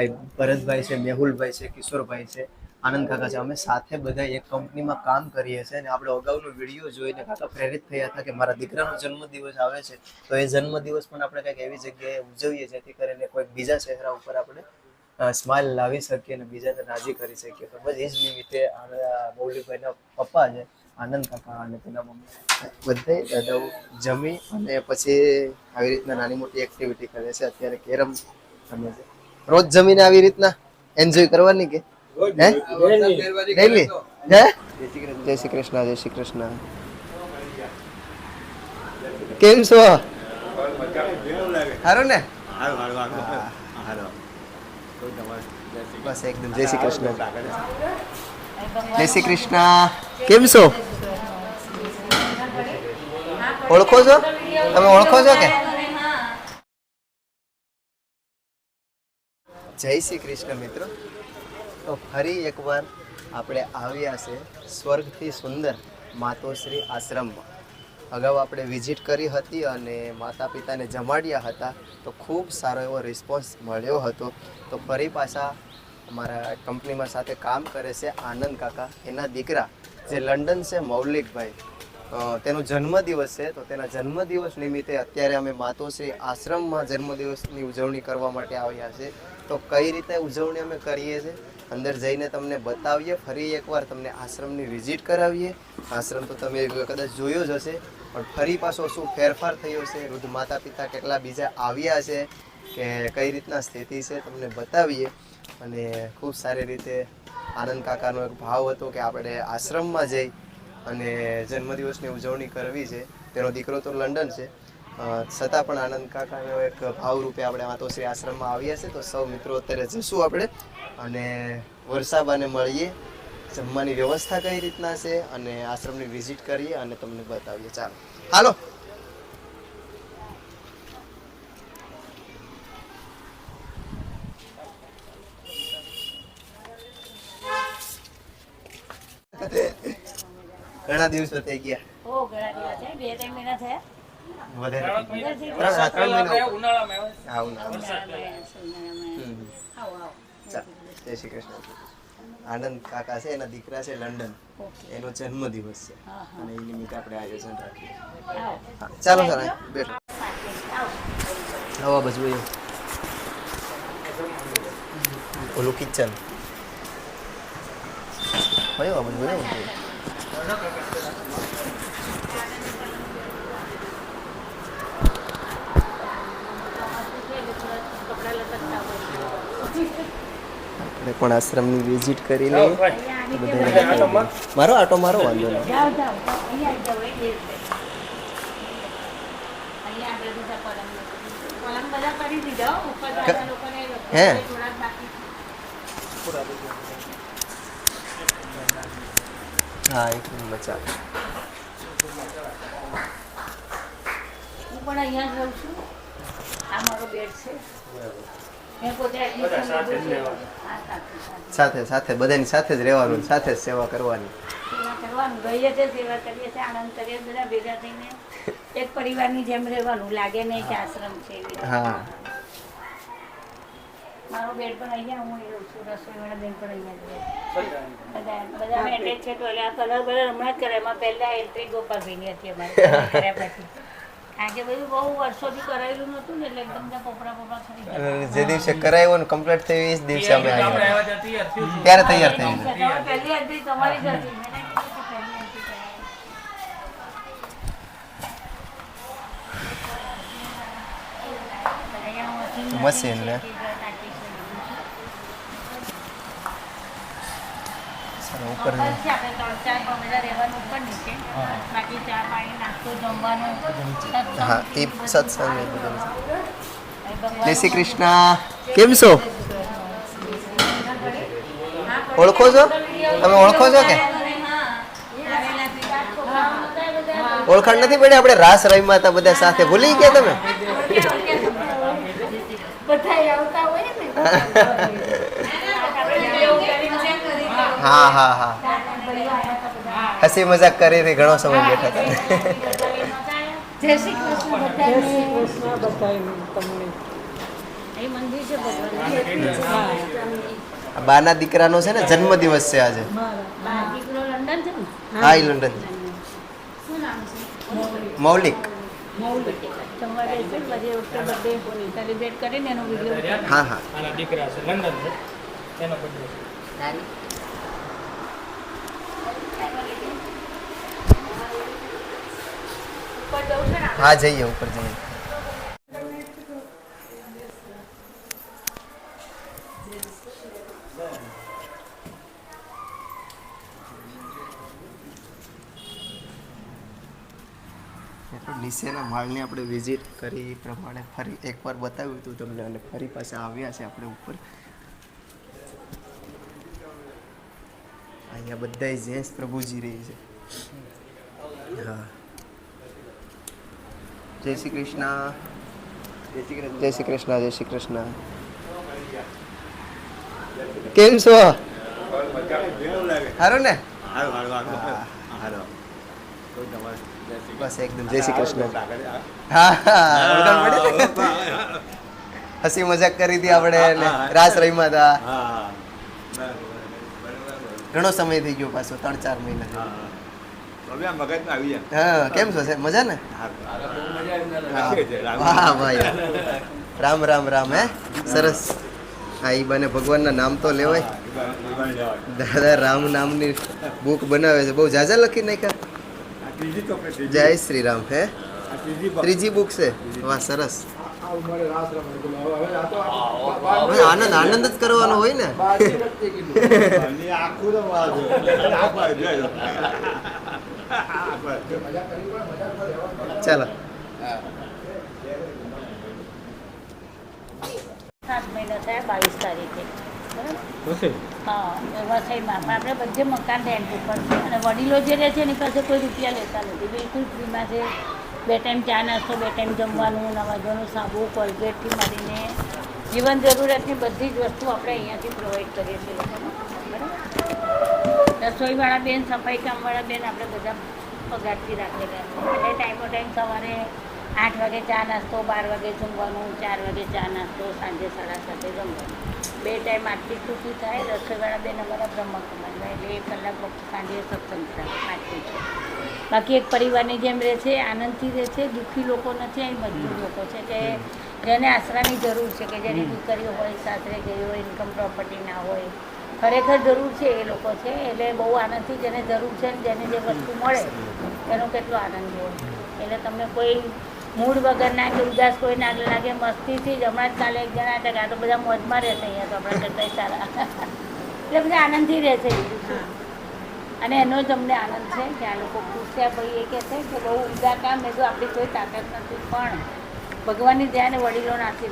ભાઈ, ભરતભાઈ છે, મેહુલભાઈ છે, કિશોરભાઈ છે, આનંદ કાકા છે. અમે સાથે બધા એક કંપનીમાં કામ કરીએ છીએ અને આપણે અગાઉનો વીડિયો જોઈને કાકા પ્રેરિત થયા હતા કે મારા દીકરાનો જન્મદિવસ આવે છે. તો એ જન્મદિવસ પણ આપણે કંઈક એવી જગ્યાએ ઉજવીએ જેથી કરીને કોઈક બીજા ચહેરા ઉપર આપણે સ્માઇલ લાવી શકીએ અને બીજાને રાજી કરી શકીએ. તો બસ એ જ નિમિત્તે મૌલીભાઈના પપ્પા છે, આનંદ કાકા અને તેના મમ્મી. બધે દાદાઓ જમી અને પછી આવી રીતના નાની મોટી એક્ટિવિટી કરે છે. અત્યારે કેરમ રમે છે. રોજ જમીને આવી રીતના? એન્જોય કરવાની કે? હે? ડેલી હે? જય શ્રી કૃષ્ણ જય શ્રી કૃષ્ણ. કેમ છો? સારું ને? બસ એકદમ. જય શ્રી કૃષ્ણ. જય શ્રી કૃષ્ણ. કેમ છો? ઓળખો છો? તમે ઓળખો છો કે? જય શ્રી કૃષ્ણ મિત્રો. તો ફરી એકવાર આપણે આવ્યા છે સ્વર્ગથી સુંદર માતોશ્રી આશ્રમમાં. અગાઉ આપણે વિઝિટ કરી હતી અને માતા પિતાને જમાડ્યા હતા, તો ખૂબ સારો એવો રિસ્પોન્સ મળ્યો હતો. તો ફરી પાછા અમારા કંપનીમાં સાથે કામ કરે છે આનંદ કાકા. એના દીકરા જે લંડન છે મૌલિકભાઈ તેનો જન્મદિવસ છે. તો તેના જન્મદિવસ નિમિત્તે અત્યારે અમે માતોશ્રી આશ્રમમાં જન્મદિવસની ઉજવણી કરવા માટે આવ્યા છે. તો કઈ રીતે ઉજવણી અમે કરીએ છીએ? અંદર જઈને તમને બતાવીએ, ફરી એકવાર તમને આશ્રમની વિઝિટ કરાવીએ. આશ્રમ તો તમે કદાચ જોયો જ હશે, પણ ફરી પાછો શું ફેરફાર થયો છે? વૃદ્ધ માતા પિતા કેટલા બીજા આવ્યા છે? કે કઈ રીતના સ્થિતિ છે? તમને બતાવીએ. અને ખૂબ સારી રીતે આનંદ કાકાનો એક ભાવ હતો કે આપણે આશ્રમમાં જઈ અને જન્મદિવસની ઉજવણી કરવી છે. તેનો દીકરો તો લંડન છે. છતાં પણ આનંદ કાકાનો એક ભાવ રૂપે આપણે માતોશ્રી આશ્રમમાં આવ્યા છે તો સૌ મિત્રો અત્યારે જશું આપણે અને વરસાબાને મળીએ. જમવાની વ્યવસ્થા કઈ રીતના છે અને આશ્રમની વિઝિટ કરીએ અને તમને બતાવીએ. ચાલો. હાલો. ઘણા દિવસો થઈ ગયા. ઓ ઘણા દિવસ બે, ત્રણ મહિના થયા. વધારે. ત્રણ મહિના. ઉનાળામાં હા, ઉનાળામાં. જય શ્રી કૃષ્ણ. આનંદ કાકા છે એના દીકરા છે લંડન. એનો જન્મદિવસ છે. અને એ નિમિત્તે આપણે આયોજન રાખીએ. હા, ચાલો સર બેઠો. આવો હવા બજવું એ ઓલું કિચન. કયો આ બાજુ એવું કપડા લટકતા હોય આપણે પણ આશ્રમની વિઝિટ કરી લઈએ. બધાને મારો આટો મારો વાંધો નહીં. હો. હે? એક મિનિટ ચાલ. હું પણ અહીંયા જ રહું છું. આ મારો બેડ છે. મેં સાથે, સાથે. સાથે. સાથે બધાની સાથે જ રહેવાનું સાથે જ સેવા કરવાની. કરવાનું રહીએ છીએ સેવા કરીએ છીએ આનંદ કરીએ બધા ભેગા થઈને એક પરિવારની જેમ રહેવાનું લાગે નહીં કે આશ્રમ છે હા. મારો બેડ પણ અહીંયા હું રહું છું રસોઈવાળા બેન પણ અહીંયા બધા બધા attach છે તો એટલે આ કલર બલર હમણાં જ કરે એમાં પહેલા એન્ટ્રી ગોપાલભાઈની હતી અમારે. કર્યા પછી. જે દિવસે કરાવ્યો ને કમ્પ્લીટ થયું એ જ દિવસે અમે. ત્યારે તૈયાર થઈ તમારી પહેલી એન્ટ્રી તમારી જ હતી મેં ના કીધું કે પહેલી એન્ટ્રી કરાવી. અહીંયા મશીન મશીન ને? છે, કે નાખી છે બધું છે. ચાલો, ઉપર છે આપણે ત્રણ ચાર કમરા રહેવાનું ઉપર નીચે. બાકી ચા પાણી નાસ્તો જમવાનું. હા એ સત્સંગ બધું જય શ્રી કૃષ્ણ. કેમ છો? ઓળખો છો? તમે ઓળખો છો કે? ઓળખાણ નથી પડી આપણે રાસ રહીમાં હતા બધા સાથે. ભૂલી ગયા તમે? બધા આવતા હોય ને. હા હા હા. હસી મજાક કરીને ઘણો સમય બેઠા હતા. જય શ્રી કૃષ્ણ જય શ્રી કૃષ્ણ બધાને તમને. એ મંદિર છે ભગવાન બાના દીકરાનો છે ને જન્મ દિવસ છે આજે. બા દીકરો લંડન છે ને? હા એ લંડન શું નામ છે? મૌલિક. હા હા. દીકરા છે લંડન છે. એનો બર્થડે હા, જઈએ ઉપર જઈએ. નીચેના માળની આપણે વિઝિટ કરી એ પ્રમાણે ફરી એકવાર બતાવ્યું હતું તમને અને ફરી પાછા આવ્યા છે આપણે ઉપર. અહીંયા બધા જેન્ટ્સ પ્રભુજી રહી છે. હા. જય શ્રી કૃષ્ણ. જય શ્રી કૃષ્ણ, જય શ્રી કૃષ્ણ. કેમ છો? સારું ને? બસ એકદમ જય શ્રી કૃષ્ણ? હસી મજાક કરી હતી આપણે રાસ રહીમાં હતા. ઘણો સમય થઈ ગયો પાછો ત્રણ ચાર મહિના. હા કેમ છો? સાહેબ મજા ને? વાહ ભાઈ રામ રામ રામ હે? સરસ. હા એ બને ભગવાનના નામ તો લેવાય. દાદા રામ નામની બુક બનાવે છે. બહુ જાજા લખી નાખ્યા. જય શ્રી રામ હે? ત્રીજી બુક છે. વાહ સરસ. આનંદ આનંદ જ કરવાનો હોય ને. ચાલો. સાત મહિના થયા બાવીસ તારીખે. હા વ્યવસાયમાં પણ આપણે બધે મકાન રેન્ટ ઉપર અને વડીલો જે રહે છે એની પાસે કોઈ રૂપિયા લેતા નથી. બિલકુલ ફ્રીમાં છે. બે ટાઈમ ચા નાસ્તો, બે ટાઈમ જમવાનું નવાજવાનું સાબુ, કોલગેટથી મારીને જીવન જરૂરિયાતની બધી જ વસ્તુ આપણે અહીંયાથી પ્રોવાઈડ કરીએ છીએ બરાબર? રસોઈવાળા બેન, સફાઈ કામવાળા બેન આપણે બધા પગારથી રાખેલા છે. એટલે ટાઈમો ટાઈમ સવારે આઠ વાગે ચા નાસ્તો, બાર વાગે જમવાનું, ચાર વાગે ચા નાસ્તો, સાંજે સાડા સાતે જમવાનું. બે ટાઈમ આરતી સ્તુતિ થાય, રસોઈવાળા બેન અમારા બ્રહ્મકુમારમાં. એટલે એક કલાક સાંજે સત્સંગ થાય પાંચ બાકી એક પરિવારની જેમ રહે છે આનંદથી રહે છે દુઃખી લોકો નથી અહીં મજબૂર લોકો છે કે જેને આશરાની જરૂર છે કે જેની દીકરીઓ હોય સાસરે ગઈ હોય ઇન્કમ પ્રોપર્ટી ના હોય. ખરેખર જરૂર છે એ લોકો છે એટલે બહુ આનંદથી જેને જરૂર છે ને જેને જે વસ્તુ મળે એનો કેટલો આનંદ હોય. એટલે તમને કોઈ મૂડ વગરના કે ઉદાસ કોઈ ના લાગે મસ્તીથી જ હમણાં જ કાલે એક જણા હતા કે આ તો બધા મોજમાં રહેશે અહીંયા તો આપણા કરતા સારા. એટલે બધા આનંદથી રહેશે. અને એનો જ અમને આનંદ છે કે આ લોકો થયા. ભાઈ એ કહે છે કે બહુ ઉમદા કામ મેં તો આપણી કોઈ તાકાત નથી પણ ભગવાનની દયા અને વડીલોના છે.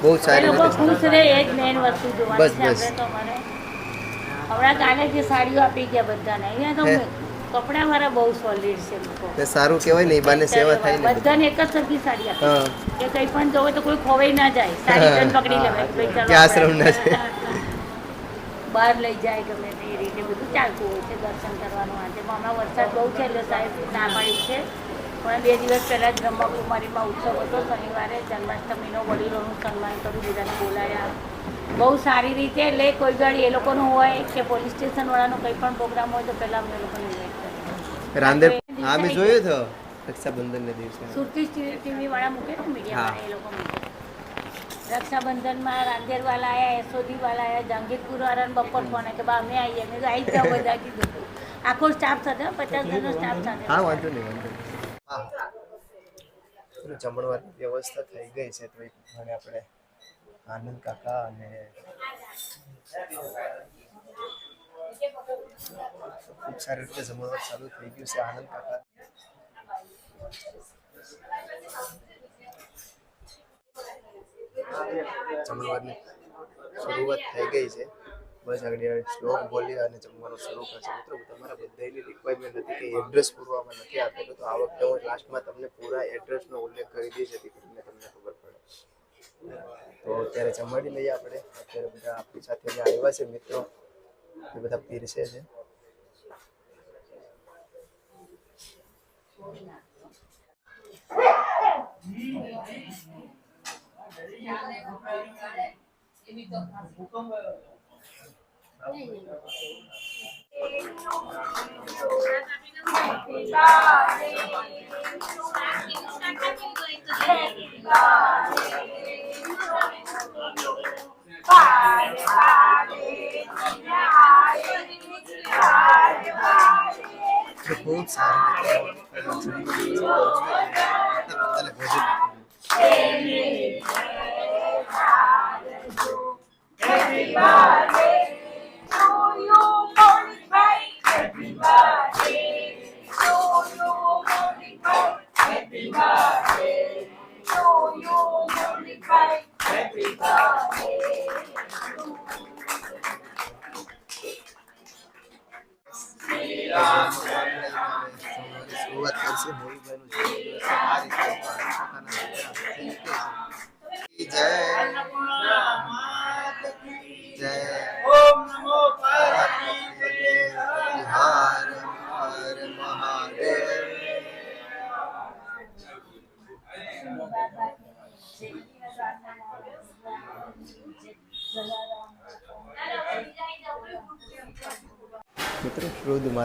બહુ સારી લોકો ખુશ રહે એ જ મેઇન વસ્તુ જોવાની છે. આપણે તો મને હમણાં કાલે જે સાડીઓ આપી ગયા બધાને અહીંયા તો? કપડા મારા બહુ સોલિડ છે લોકો. સારું કહેવાય ને બાને સેવા થાય ને બધાને એક જ સરખી સાડી આપી. કે કંઈ પણ જોવે તો કોઈ ખોવાઈ ના જાય. સાડી પકડી લેવાય. કે આશ્રમ ના છે. બહાર લઈ જાય ગમે તે રીતે બધું ચાલતું હોય છે દર્શન કરવાનું આજે. હમણાં વરસાદ બહુ છે એટલે સાહેબ ના પાડી છે. પણ બે દિવસ પહેલાં જ બ્રહ્મકુમારીમાં ઉત્સવ હતો શનિવારે જન્માષ્ટમીનો વડીલોનું સન્માન કર્યું બધાને બોલાયા. બહુ સારી રીતે એટલે કોઈ ગાડી એ લોકોનું હોય કે પોલીસ સ્ટેશનવાળાનો કંઈ પણ પ્રોગ્રામ હોય તો પહેલાં અમને લોકોને ઇન્વાઇટ રાંદેર હા મેં જોયું તો રક્ષાબંધનને દિવસે. સુરતી ટીવી વાળા મૂકે ને મીડિયા એ લોકો મૂકે. રક્ષાબંધનમાં રાંદેરવાલા આવ્યા યશોદીવાલા આવ્યા જહાંગીરપુર વાળાને બપોર ફોને કે બા, અમે આવીએ મેં આવી જાઓ બધા, કીધું. આખો સ્ટાફ સાથે પચાસ જણનો સ્ટાફ સાથે. હા, વાંધો નહીં, વાંધો હા. વ્યવસ્થા થઈ ગઈ છે તો આપણે આનંદ કાકા અને ખૂબ સારી રીતે જમણવાર ચાલુ થઈ ગયું છે આનંદ કાકા. જમણવારની શરૂઆત થઈ ગઈ છે. બસ આગળ શ્લોક બોલી અને જમવાનું શરૂ કરશે. મિત્રો તમારા બધાની રિક્વાયરમેન્ટ હતી કે એડ્રેસ પૂરવામાં નથી આપેલું, તો આ વખતે હું લાસ્ટમાં તમને પૂરા એડ્રેસનો ઉલ્લેખ કરી દઈશ હતી તમને તમને ખબર પડે. તો અત્યારે જમાડી લઈએ આપણે. અત્યારે બધા આપણી સાથે આવ્યા છે મિત્રો, એ બધા પીરસે છે. Thank you. સારી રીતે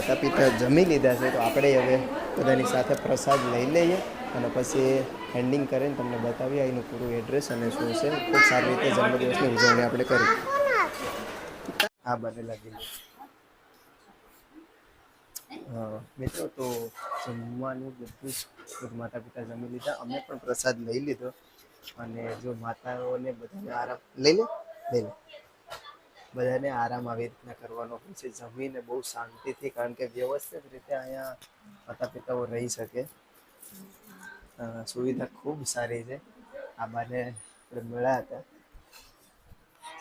માતા પિતા જમી લીધા છે, તો આપણે હવે બધાની સાથે પ્રસાદ લઈ લઈએ અને પછી હેન્ડિંગ કરીને તમને બતાવીએ એનું પૂરું એડ્રેસ અને શું છે. ખૂબ સારી રીતે જન્મદિવસની ઉજવણી આપણે કરી. આ બધે લાગી મિત્રો, તો જમવાનું બધું માતા પિતા જમી લીધા. અમે પણ પ્રસાદ લઈ લીધો. અને જો માતાઓને બધાને આરામ લઈ લે? લઈ લે. બધાને આરામ આવી રીતના કરવાનો હોય છે જમીને બહુ શાંતિથી કારણ કે વ્યવસ્થિત રીતે અહીંયા માતા પિતાઓ રહી શકે. સુવિધા ખૂબ સારી છે. આ બાને આપણે મળ્યા હતા.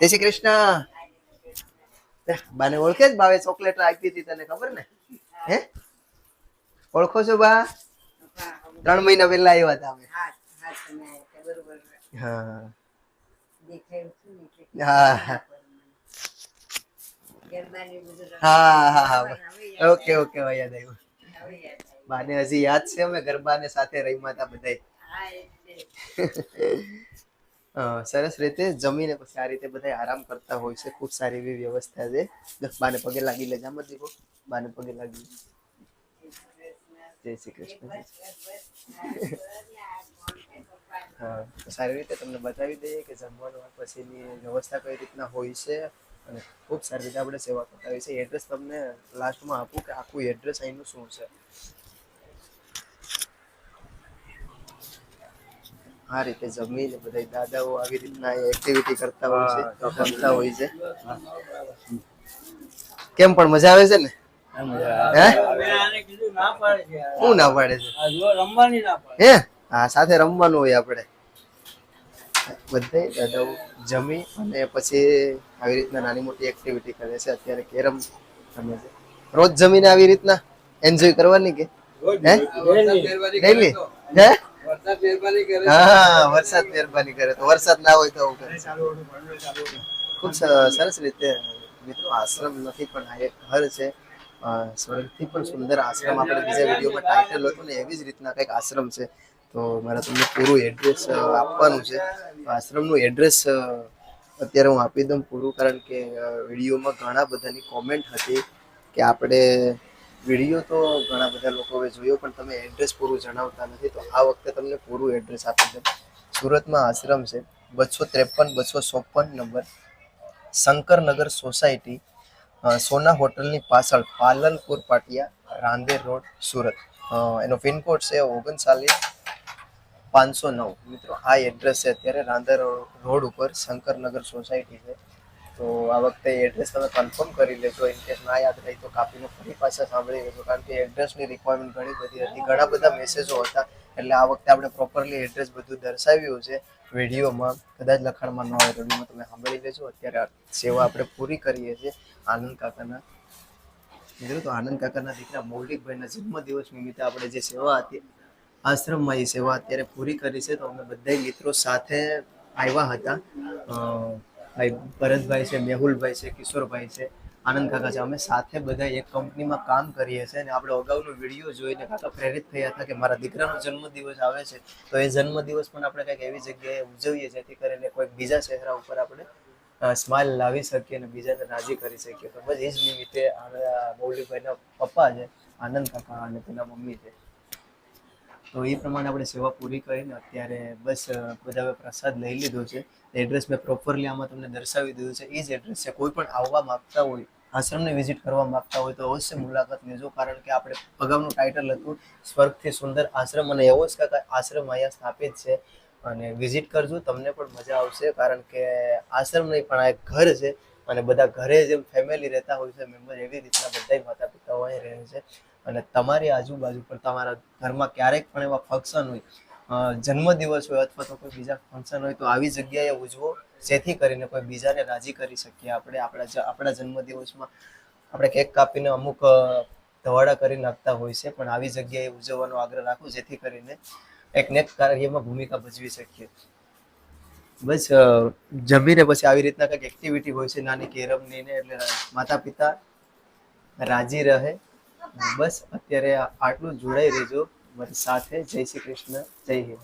જય શ્રી કૃષ્ણ. બાને ઓળખે જ ભાવે ચોકલેટ આપી હતી તને ખબર ને? હે? ઓળખો છો બા? ત્રણ મહિના પહેલા આવ્યા હતા અમે. હા હા. હા હા હા હા. ઓકે ઓકે ભાઈ યાદ આવ્યું. બાને હજી યાદ છે અમે ગરબાને સાથે રહીમાં હતા બધાય. સરસ રીતે જમીને પછી આ રીતે બધા આરામ કરતા હોય છે. ખૂબ સારી એવી વ્યવસ્થા છે. બાને પગે લાગી લે. જામ દીકો બાને પગે લાગી જય શ્રી કૃષ્ણ હા સારી રીતે તમને બતાવી દઈએ કે જમવાનું પછીની વ્યવસ્થા કઈ રીતના હોય છે. અને ખૂબ સારી રીતે આપણે સેવા કરતા હોઈએ છીએ. એડ્રેસ તમને લાસ્ટમાં આપું કે આખું એડ્રેસ અહીંનું શું છે? આ રીતે જમીને બધા દાદાઓ આવી રીતના એક્ટિવિટી કરતા હોય છે રમતા હોય છે. કેમ પણ મજા આવે છે ને? હે હવે આને કીધું ના પાડે છે શું ના પાડે છે? આ જો રમવાની ના પાડે. હે? હા સાથે રમવાનું હોય આપણે. બધે દાદાઓ જમી અને પછી આવી રીતના નાની મોટી એક્ટિવિટી કરે છે. અત્યારે કેરમ રમે છે. રોજ જમીને આવી રીતના એન્જોય કરવાની કે? હે? ડેલી? હે? હા વરસાદ મહેરબાની કરે તો. વરસાદ ના હોય તો આવું કરે ખૂબ સરસ રીતે મિત્રો આશ્રમ નથી પણ આ એક ઘર છે. સ્વર્ગથી પણ સુંદર આશ્રમ. આપણે બીજા વિડીયોમાં ટાઇટલ હતું ને એવી જ રીતના કંઈક આશ્રમ છે. તો મારે તમને પૂરું એડ્રેસ આપવાનું છે. આશ્રમનું એડ્રેસ અત્યારે હું આપી દઉં પૂરું, કારણ કે વિડીયોમાં ઘણા બધાની કોમેન્ટ હતી કે આપણે વીડિયો તો ઘણા બધા લોકોએ જોયો, પણ તમે એડ્રેસ પૂરું જણાવતા નથી, તો આ વખતે તમને પૂરું એડ્રેસ આપી દઉં. સુરતમાં આશ્રમ છે, બસો ત્રેપન, બસો ચોપન નંબર, શંકરનગર સોસાયટી સોના હોટલની પાછળ, પાલનપુર પાટિયા, રાંદેર રોડ, સુરત. એનો પિનકોડ છે ઓગણચાલીસ પાંચસો નવ. મિત્રો, આ એડ્રેસ છે અત્યારે રાંદેર રોડ ઉપર શંકરનગર સોસાયટી છે. તો આ વખતે એડ્રેસ તમે કન્ફર્મ કરી લેજો. ઇન કેસ ના યાદ રહી તો કાપીને ફરી પાછા સાંભળી લેજો. કારણ કે એડ્રેસની રિક્વાયરમેન્ટ ઘણી બધી હતી. ઘણા બધા મેસેજો હતા. એટલે આ વખતે આપણે પ્રોપરલી એડ્રેસ બધું દર્શાવ્યું છે. વિડીયોમાં કદાચ લખાણમાં ન હોય તો તમે સાંભળી લેજો. અત્યારે સેવા આપણે પૂરી કરીએ છીએ આનંદ કાકાના. મિત્રો, તો આનંદ કાકાના દીકરા મૌલિકભાઈના જન્મદિવસ નિમિત્તે આપણે જે સેવા હતી આશ્રમમાં એ સેવા અત્યારે પૂરી કરી છે. તો અમે બધા મિત્રો સાથે આવ્યા હતા. ભાઈ ભરતભાઈ છે, મેહુલભાઈ છે, કિશોરભાઈ છે, આનંદ કાકા છે. અમે સાથે બધા એક કંપનીમાં કામ કરીએ છીએ અને આપણે અગાઉનો વીડિયો જોઈને કાકા પ્રેરિત થયા હતા કે મારા દીકરાનો જન્મદિવસ આવે છે. તો એ જન્મદિવસ પણ આપણે કંઈક એવી જગ્યાએ ઉજવીએ જેથી કરીને કોઈક બીજા ચહેરા ઉપર આપણે સ્માઇલ લાવી શકીએ અને બીજાને રાજી કરી શકીએ. તો બસ એ જ નિમિત્તે મૌલીભાઈના પપ્પા છે, આનંદ કાકા અને તેના મમ્મી છે. તો એ પ્રમાણે આપણે સેવા પૂરી કરીને અત્યારે બસ બધા પ્રસાદ લઈ લીધો છે. એડ્રેસ મેં પ્રોપરલી આમાં તમને દર્શાવી દીધું છે. એ જ એડ્રેસ છે. કોઈ પણ આવવા માંગતા હોય, આશ્રમને વિઝિટ કરવા માંગતા હોય તો અવશ્ય મુલાકાત લેજો. કારણ કે આપણે અગાઉનું ટાઇટલ હતું, સ્વર્ગથી સુંદર આશ્રમ. અને એવો જ કાંઈક આશ્રમ અહીંયા સ્થાપિત છે. અને વિઝિટ કરજો. તમને પણ મજા આવશે. કારણ કે આશ્રમ નહીં, પણ આ એક ઘર છે. અને બધા ઘરે જેમ ફેમિલી રહેતા હોય છે મેમ્બર એવી રીતના બધા માતા પિતાઓ અહીં રહે છે. અને તમારી આજુબાજુ પર તમારા ઘરમાં ક્યારેક પણ એવા ફંક્શન હોય જન્મદિવસ હોય અથવા તો કોઈ બીજા ફંક્શન હોય તો આવી જગ્યાએ ઉજવો, જેથી કરીને કોઈ બીજાને રાજી કરી શકીએ આપણે આપણા આપણા જન્મદિવસમાં. આપણે કેક કાપીને અમુક ધવાડા કરી નાખતા હોય છે, પણ આવી જગ્યાએ ઉજવવાનો આગ્રહ રાખો, જેથી કરીને એક નેક કાર્યમાં ભૂમિકા ભજવી શકીએ. બસ જમીને પછી આવી રીતના કંઈક એક્ટિવિટી હોય છે, નાની કેરમની ને એટલે માતા પિતા રાજી રહે બસ અત્યારે આટલું જોડાઈ રહેજો. મારી સાથે જય શ્રી કૃષ્ણ જય હિન્દ.